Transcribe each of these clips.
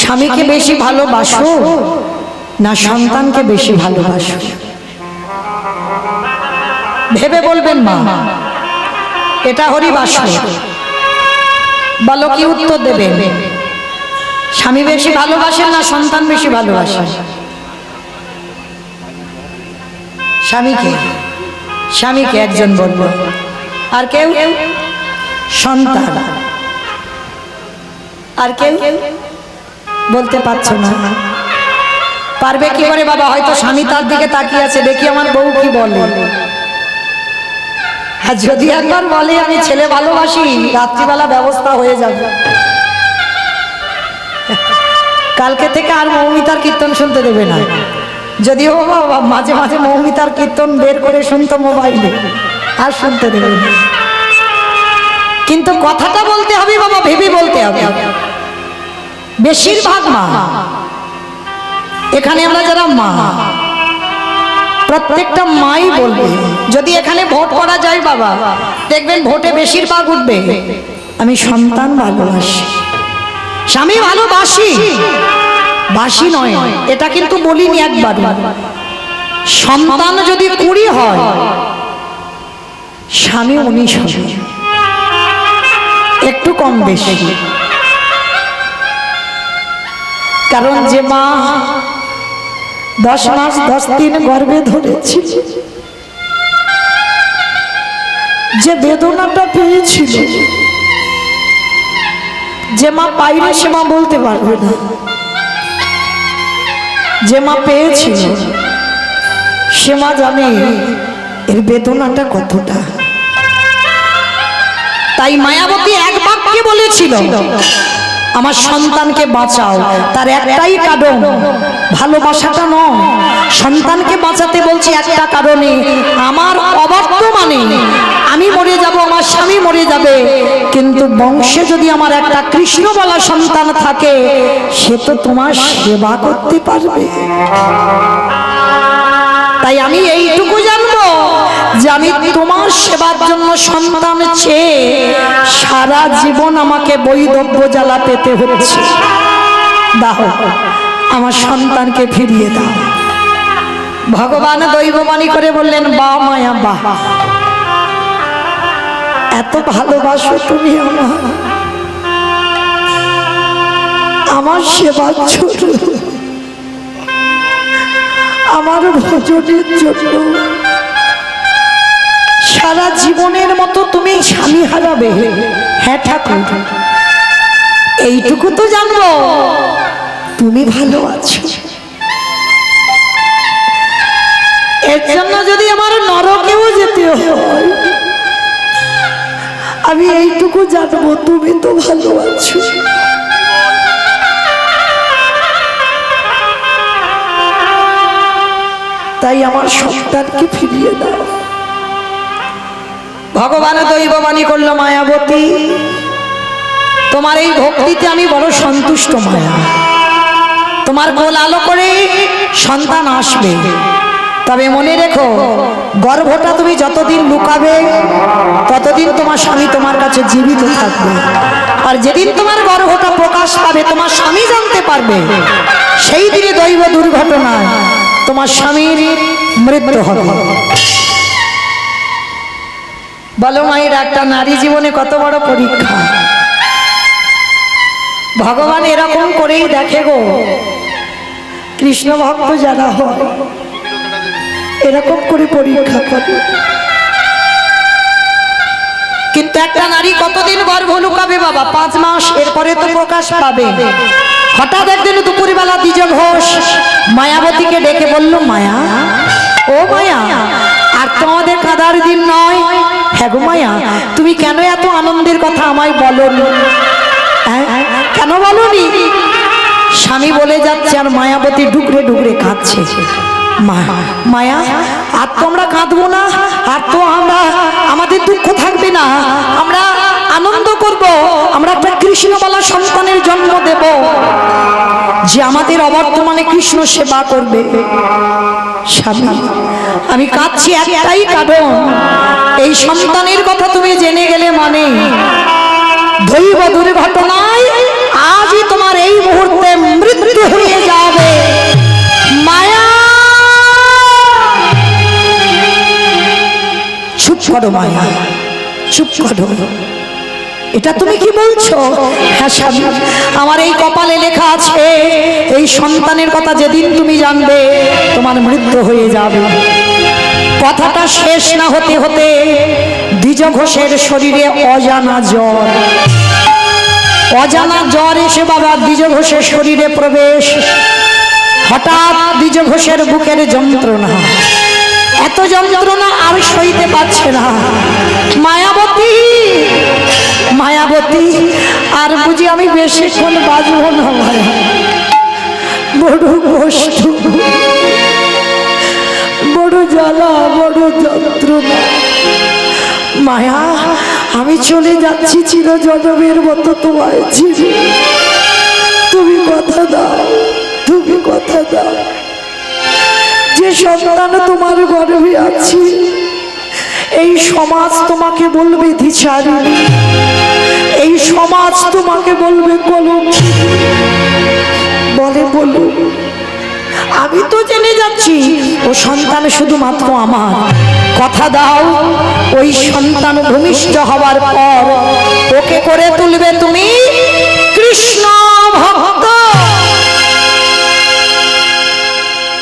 স্বামীকে বেশি ভালোবাসো না সন্তানকে বেশি ভালোবাসো? ভেবে বলবেন মা এটা হরিবাস বলো কি উত্তর দেবেন। স্বামী বেশি ভালোবাসেন না সন্তান বেশি ভালোবাসেন? স্বামীকে স্বামীকে একজন বলব আর কেউ? সন্তান। আর কেউ বলতে পারছ না। পারবে কি করে বাবা? হয়তো স্বামী তার দিকে তাকিয়ে আছে। দেখি আমার বউ কি বলে। আর যদি একবার বলে, আমি ছেলে ভালোবাসি, রাত্রিবেলা ব্যবস্থা হয়ে যাবে। কালকে থেকে আর মৌমিতার কীর্তন শুনতে দেবে না। যদিও বাবা, মাঝে মাঝে মৌমিতার কীর্তন বের করে শুনতো মোবাইলে, আর শুনতে দেবে না। কিন্তু কথাটা বলতে হবে বাবা, ভেবে বলতে হবে। বেশিরভাগ মা। এখানে আমরা যারা মা, প্রত্যেকটা মাই বলবে, যদি এখানে ভোট করা যায় বাবা, দেখবেন ভোটে বেশিরভাগ উঠবে। আমি সন্তান ভালোবাসি। স্বামী ভালোবাসি, বাসি নয়, এটা কিন্তু বলিনি একবার। সন্তান যদি কুড়ি হয়, স্বামী উনিশ হবে। একটু কম বেশি। কারণ যে মা দশ মাস, দশ দিন গর্বে ধরেছি যে বেদনাটা পেয়েছিল, যে মা বাইরে সে মা বলতে পারবে না। যে মা পেয়েছিল, সে মা জানে এর বেদনাটা কতটা। তাই মায়াবতী এক বাক্যে বলেছিল আমার সন্তানকে বাঁচাও। তার একটাই কারণ, ভালোবাসাটা নয়। সন্তানকে বাঁচাতে বলছি একটা কারণে, আমার অবর্তমানে আমি মরে যাব, আমার স্বামী মরে যাবে, কিন্তু বংশে যদি আমার একটা কৃষ্ণ বলা সন্তান থাকে, সে তো তোমার সেবা করতে পারবে। তাই আমি এইটুকু জানব যে আমি তোমার সেবার জন্য সন্তান চেয়ে জীবন আমাকে বৈদব্য জ্বালা পেতে হচ্ছে। দাও, আমার সন্তানকে ফিরিয়ে দাও। ভগবান দৈববাণী করে বললেন, বা মায়া বাহ এত ভালোবাসো তুমি আমার আমার ছোট আমার ভোজনের জন্য। সারা জীবনের মতো তুমি স্বামী হারাবে। হ্যাঁ ঠাকুর। এইটুকু তো জানব। তুমি ভালো আছো। এর জন্য যদি আমার নরকেও যেতে হয়, আমি এইটুকু জানব, তুমি তো ভালো আছো। তাই আমার সন্তানকে ফিরিয়ে দাও। ভগবান দৈববাণী করল মায়াবতী। তোমার এই ভক্তিতে আমি বড় সন্তুষ্ট মায়া। তোমার কোল আলো করে সন্তান আসবে। তবে মনে রেখো, গর্ভটা তুমি যতদিন লুকাবে, ততদিন তোমার স্বামী তোমার কাছে জীবিত থাকবে। আর যেদিন তোমার গর্ভটা প্রকাশ পাবে, তোমার স্বামী জানতে পারবে। সেই দিনে দৈব দুর্ঘটনায় তোমার স্বামীর মৃত্যু হবে। বলো মায়ের একটা নারী জীবনে কত বড় পরীক্ষা? ভগবান এরকম করেই দেখে গো। কৃষ্ণ ভক্ত যারা হয়, এরকম করে পরীক্ষা করে। কিন্তু একটা নারী কতদিন গর্ভ লুকাবে বাবা? পাঁচ মাস, এরপরে তো প্রকাশ পাবে। হঠাৎ একদিন দুপুরবেলা দ্বিজ ঘোষ মায়াবতীকে ডেকে বলল, মায়া, ও মায়া আর তোমাদের কাদার দিন নয়। হ্যাঁ গো মায়া, তুমি কেন এত আনন্দের কথা আমায় বলনি হ্যাঁ? কেন বলনি স্বামী বলে যাচ্ছে আর মায়াবতী ডুকরে ডুকরে কাঁদছে। মায়া, আর তো আমরা কাঁদবো না, আর তো আমরা, আমাদের দুঃখ থাকবে না। আমরা আনন্দ করব, আমরা একটা কৃষ্ণবালা সন্তানের জন্ম দেব। যে আমাদের অবর্তমানে কৃষ্ণ সেবা করবে। স্বামী, আমি কাঁদছি একটাই কারণ, এই সন্তানের কথা তুমি জেনে গেলে মানে। দৈব দুর্ঘটনায় আজই তোমার এই মুহূর্তে মৃত্যু হয়ে যাবে। মায়া! চুপ করো মায়া, চুপ করো। এটা তুমি কি বলছো? হ্যাঁ স্বামী, আমার এই কপালে লেখা আছে, এই সন্তানের কথা যেদিন তুমি জানবে, তোমার মৃত্যু হয়ে যাবে। কথাটা শেষ না হতে হতে দ্বিজ ঘোষের শরীরে অজানা জ্বর। অজানা জ্বর এসে বাবা দ্বিজ ঘোষের শরীরে প্রবেশ। হঠাৎ দ্বিজ ঘোষের বুকের যন্ত্রণা। এত যন্ত্রণা আর সইতে পারছে না। মায়াবতী মায়াবতী, আর বুঝি আমি বেশিক্ষণ বাজবো না বড় কষ্ট। বড় জ্বালা, বড় যন্ত্রণা। মায়া, আমি চলে যাচ্ছি চিরজনমের মতো তোমায় ছিড়ে। তুমি কথা দাও, তুমি কথা দাও। যে সন্তান তোমার গর্ভে আছে, এই সমাজ তোমাকে বলবে, ধিচারিণী। এই সমাজ তোমাকে বলবে কলম বলে বলুন আমি তো জেনে যাচ্ছি, ও সন্তান শুধুমাত্র আমার। কথা দাও, ওই সন্তান ভূমিষ্ঠ হবার পর ওকে করে তুলবে তুমি কৃষ্ণ ভক্ত।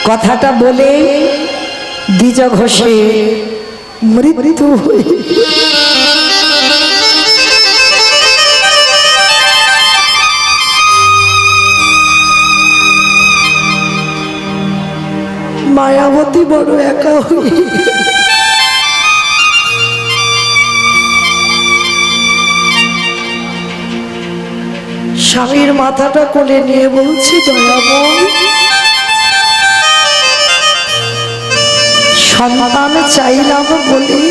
কথাটা বলে দ্বিজ ঘোষে মৃত্যু হয়ে মায়াবতী বড় একা হয়ে স্বামীর মাথাটা কোলে নিয়ে বলছে দয়াময় সন্তান চাইলাম বলে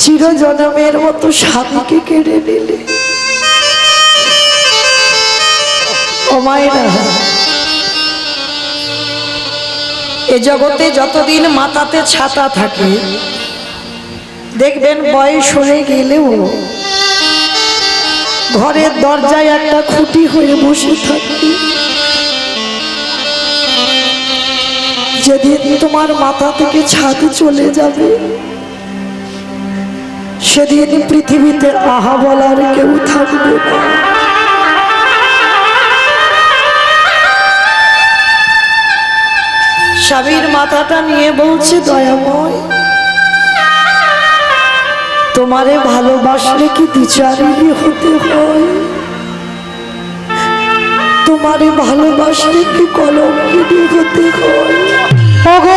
চিরজনমের মতো স্বামীকে কেড়ে নিলে। ও মায়েরা এ জগতে যতদিন মাথাতে ছাতা থাকে, দেখবেন বয়স হয়ে গেলেও ঘরের দরজায় একটা খুঁটি হয়ে বসে থাকবে যেদিন তোমার মাথা থেকে ছাদ চলে যাবে, সেদিন পৃথিবীতে আহা বলার কেউ থাকবে না। স্বামীর মাথাটা নিয়ে বলছে, দয়াময়, তোমারে ভালোবাসলে কি বিচারিণী হতে হয়? তোমারে ভালোবাসলে কি কলঙ্কিনী হতে হয়? ওগো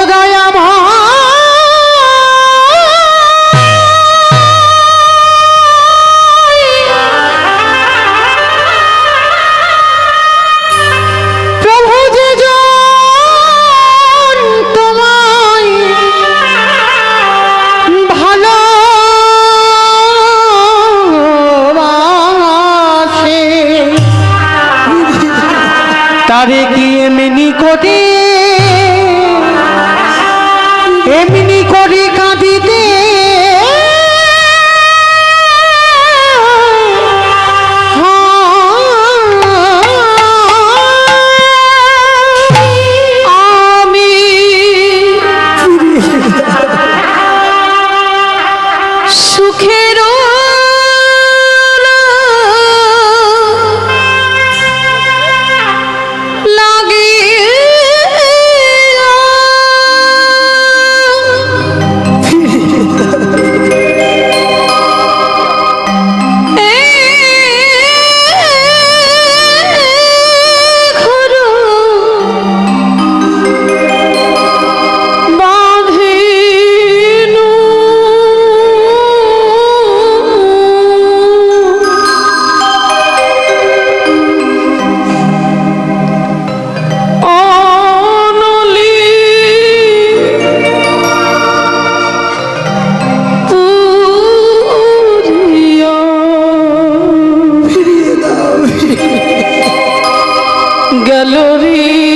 gallery.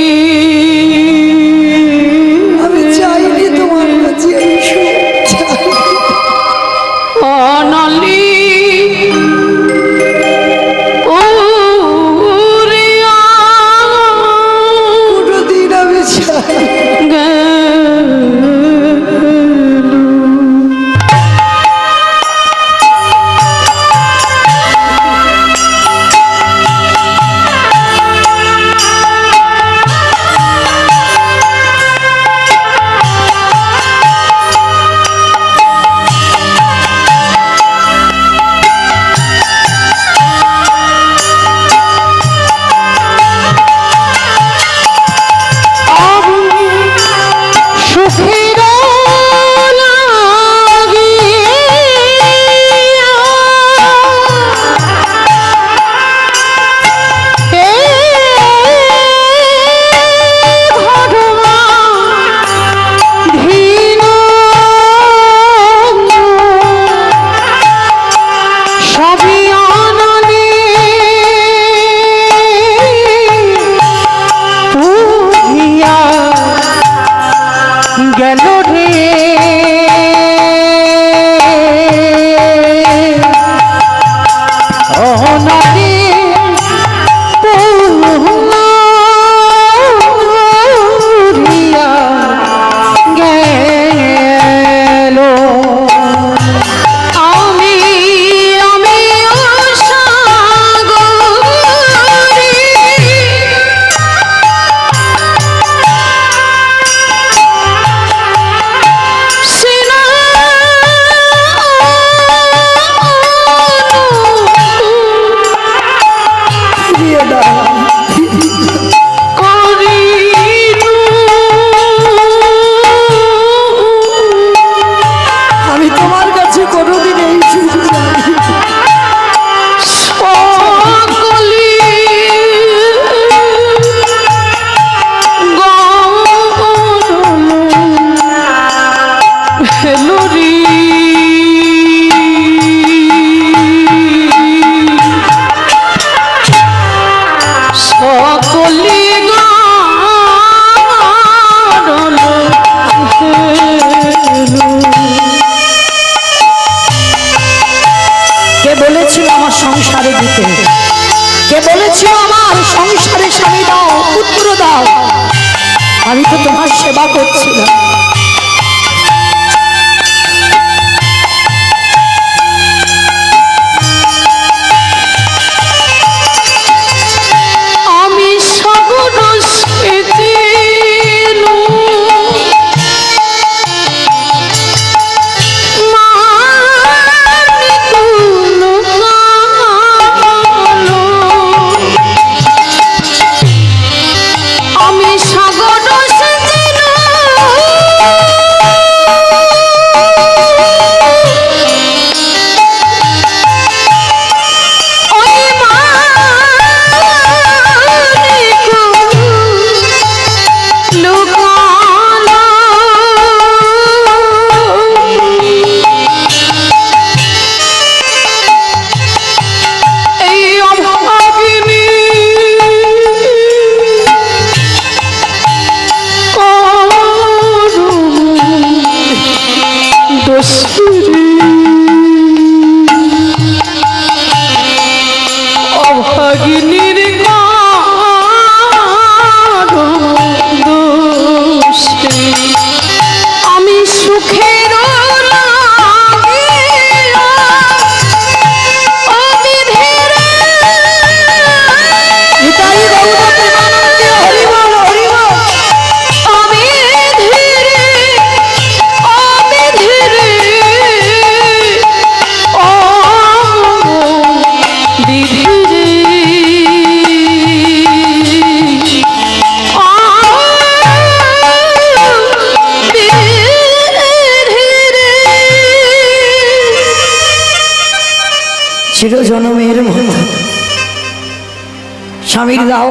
আমি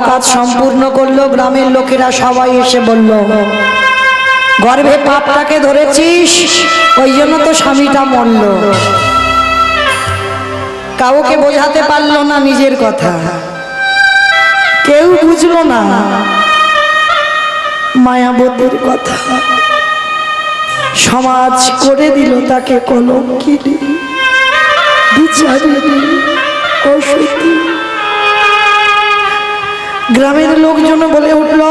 কাজ সম্পূর্ণ করল, গ্রামের লোকেরা সবাই এসে বলল, গর্ভে পাপটাকে ধরেছিস? ওই জন্য তো স্বামীটা মরল। কাউকে বোঝাতে পারল না নিজের কথা। কেউ বুঝলো না মায়াবতীর কথা। সমাজ করে দিল তাকে কলঙ্কিনী, বিচারিণী অসতী গ্রামের লোকজন বলে উঠল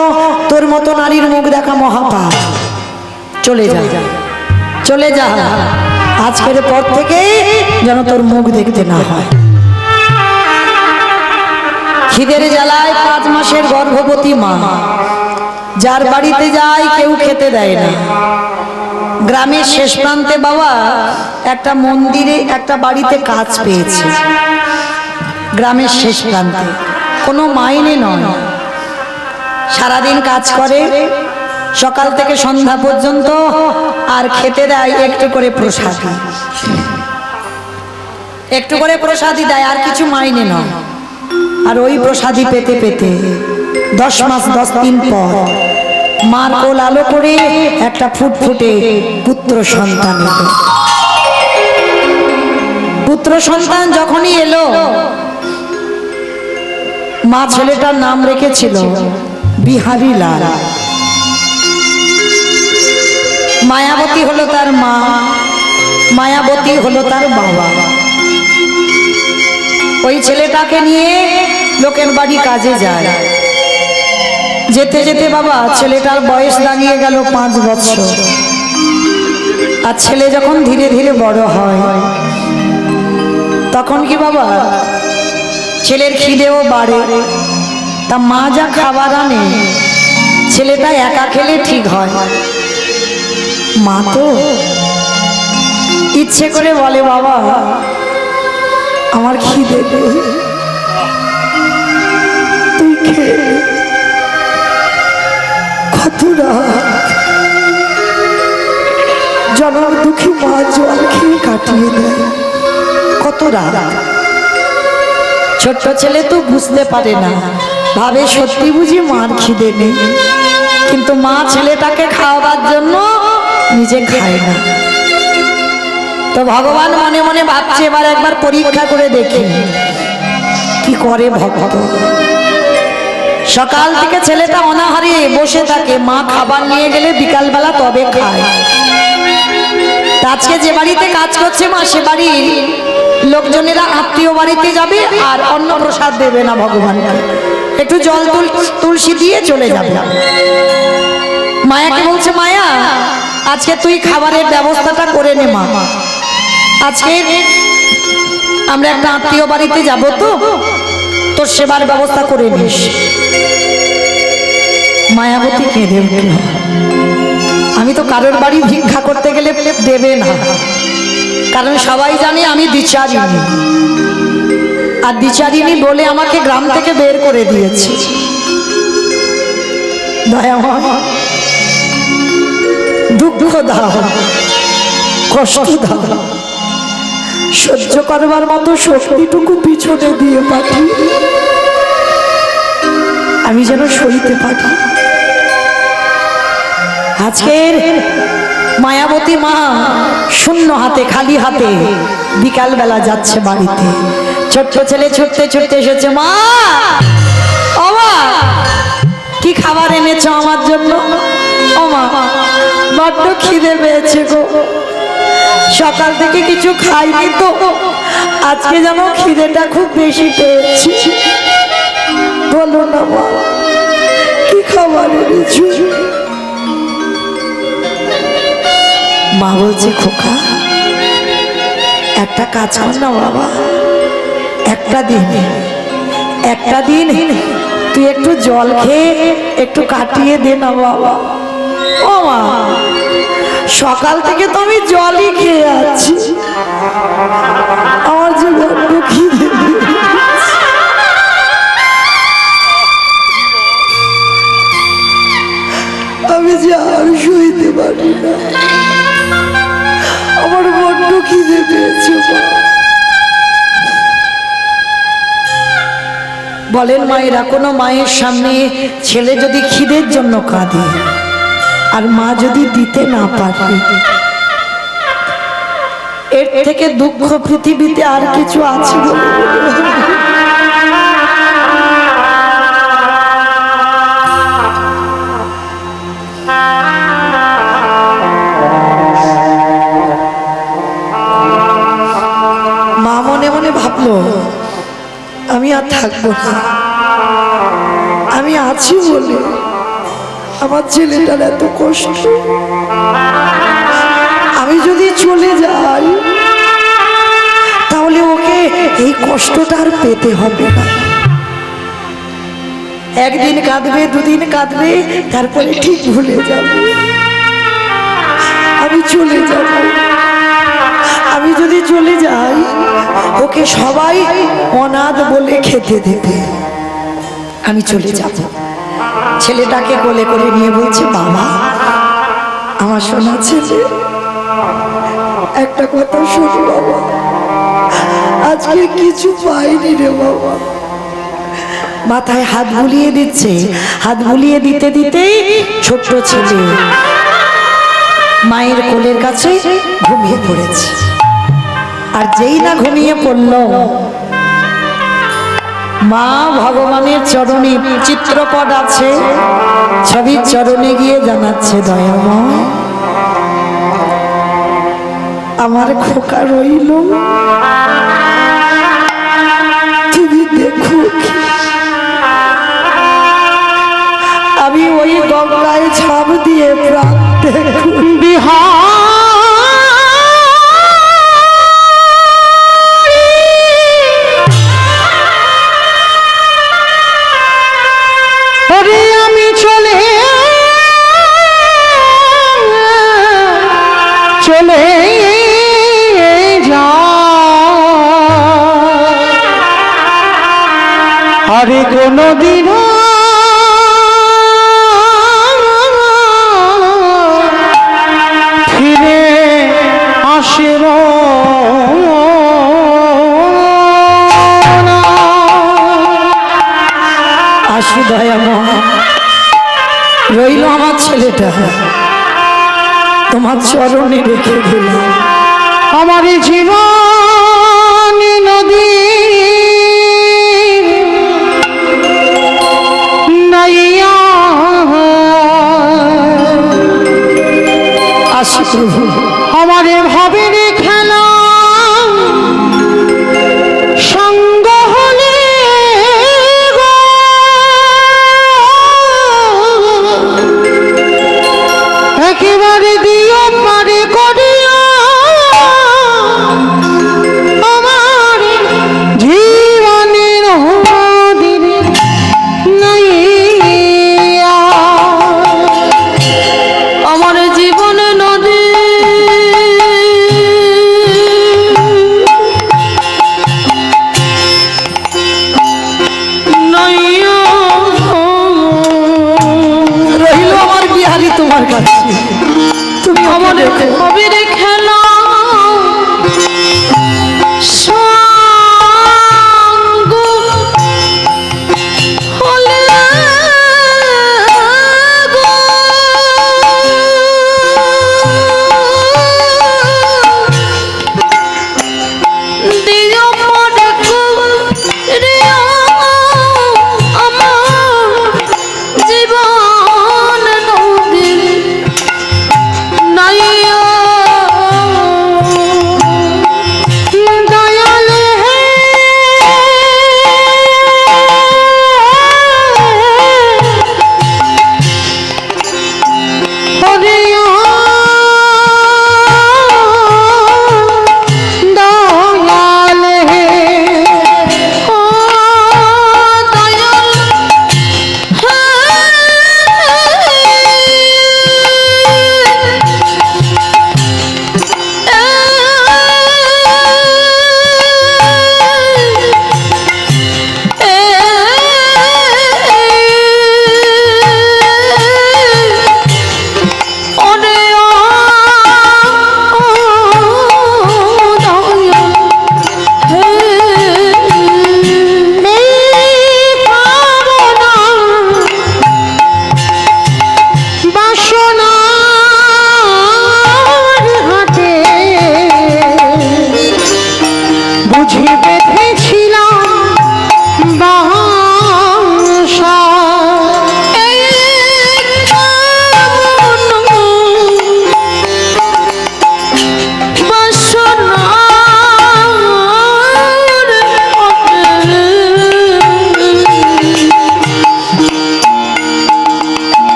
তোর মতো নারীর মুখ দেখা মহাপাপ। চলে যা। চলে যা। আজকের পর থেকে যেন তোর মুখ দেখতে না হয়। খিদের জ্বালায় পাঁচ মাসের গর্ভবতী মা। যার বাড়িতে যায় কেউ খেতে দেয় না। গ্রামের শেষ প্রান্তে বাবা একটা মন্দিরে একটা বাড়িতে কাজ পেয়েছে। গ্রামের শেষ প্রান্তে। কোনো মাইনে নয়। সারাদিন কাজ করে, সকাল থেকে সন্ধ্যা পর্যন্ত আর খেতে দেয় একটু করে প্রসাদ। একটু করে প্রসাদই দেয়, আর কিছু মাইনে নয়। আর ওই প্রসাদি পেতে পেতে দশ মাস, দশ দিন পর মার কোল আলো করে একটা ফুটফুটে পুত্র সন্তান পুত্র সন্তান যখনই এলো মা ছেলেটার নাম রেখেছিল বিহারী লাল। মায়াবতী হলো তার মা, মায়াবতী হলো তার বাবা। ওই ছেলেটাকে নিয়ে লোকের বাড়ি কাজে যায়। যেতে যেতে বাবা, ছেলেটার বয়স দাঁড়িয়ে গেল পাঁচ বছর। আর ছেলে যখন ধীরে ধীরে বড় হয়, তখন কি বাবা ছেলের খিদেও বাড়ে। তা মা যা খাবার আনে, ছেলেটা একা খেলে ঠিক হয়। মা তো ইচ্ছে করে বলে, বাবা, আমার খিদে তুই খেয়ে কতটা দুঃখী মা জল খেয়ে কাটিয়ে দেয়। কত রাত ছোট্ট ছেলে তো বুঝতে পারে না। ভাবে সত্যি বুঝি মার খিদে নেই। কিন্তু মা ছেলেটাকে খাওয়াবার জন্য নিজে খায় না। তো ভগবান মনে মনে ভাবছে, এবার একবার পরীক্ষা করে দেখি। কি করে ভক্ত সকাল থেকে ছেলেটা অনাহারে বসে থাকে। মা খাবার নিয়ে গেলে বিকালবেলা তবে খায়। আজকে যে বাড়িতে কাজ করছে মা, সে বাড়ির লোকজনেরা আত্মীয় বাড়িতে যাবে আর অন্ন প্রসাদ দেবে না ভগবানকে। একটু জল তুল তুলসী দিয়ে চলে যাবে। মায়াকে বলছে, মায়া, আজকে তুই খাবারের ব্যবস্থাটা করে নে, মা। আজকে আমরা একটা আত্মীয় বাড়িতে যাব তো, তোর সেবার ব্যবস্থা করে নিস। মায়াবতী কেঁদে উঠল। আমি তো কারোর বাড়ি ভিক্ষা করতে গেলে দেবে না। কারণ সবাই জানে আমি দ্বিচারিণী। আর দ্বিচারিণী বলে আমাকে গ্রাম থেকে বের করে দিয়েছে। দুঃখ দাও, কষ্ট দাও। সহ্য করবার মতো শক্তিটুকু পিছনে দিয়ে পাঠি। আমি যেন সইতে পারি। আজকের মায়াবতী মা, শূন্য হাতে, খালি হাতে বিকাল বেলা যাচ্ছে বাড়িতে। ছোট্ট ছেলে ছুটতে ছুটতে এসেছে, মা, ও মা, কি খাবার এনেছো আমার জন্য? ও মা, বড্ড খিদে পেয়েছে গো। সকাল থেকে কিছু খাইনি তো। আজকে যেন খিদেটা খুব বেশি পেয়েছি। বলো না মা মা বলছে, খোকা, একটা কাজ কর না বাবা, একটা দিন একটা দিন, তুই একটু জল খেয়ে একটু কাটিয়ে দে না বাবা। ও মা, সকাল থেকে তো আমি জলই খেয়ে আছি। আমার খিদে পেয়েছে। আমি যে আর সইতে পারি না। বলেন মায়েরা, কোনো মায়ের সামনে ছেলে যদি খিদের জন্য কাঁদে, আর মা যদি দিতে না পারে, এর থেকে দুঃখ পৃথিবীতে আর কিছু আছে আমি আর থাকব না। আমি আছি বলে আমার ছেলেটার এত কষ্ট। আমি যদি চলে যাই, তাহলে ওকে এই কষ্টটা আর পেতে হবে না। একদিন কাঁদবে, দুদিন কাঁদবে, তারপরে ঠিক ভুলে যাবে। আমি চলে যাব। ওকে সবাই অনাথ বলে খেতে দেবে আমি চলে যাব। ছেলেটাকে কোলে করে নিয়ে বলছে, বাবা, আমার শোনাচ্ছে যে একটা কথা শোন বাবা। আজকে কিছু পাইনি রে বাবা। মাথায় হাত বুলিয়ে দিচ্ছে। হাত বুলিয়ে দিতে দিতেই ছোট্ট ছেলে মায়ের কোলের কাছে ঘুমিয়ে পড়েছে। আর যেই না ঘুমিয়ে পড়ল, মা ভগবানের চরণে চিত্রপট আছে ছবির চরণে গিয়ে জানাচ্ছে, দয়াময়, আমার খোকা রইল। আসি দয়াময় রইল আমার ছেলেটা। তোমার চরণে রেখে দিলাম আমার জীবন নদী নাইয়া। প্রভু। God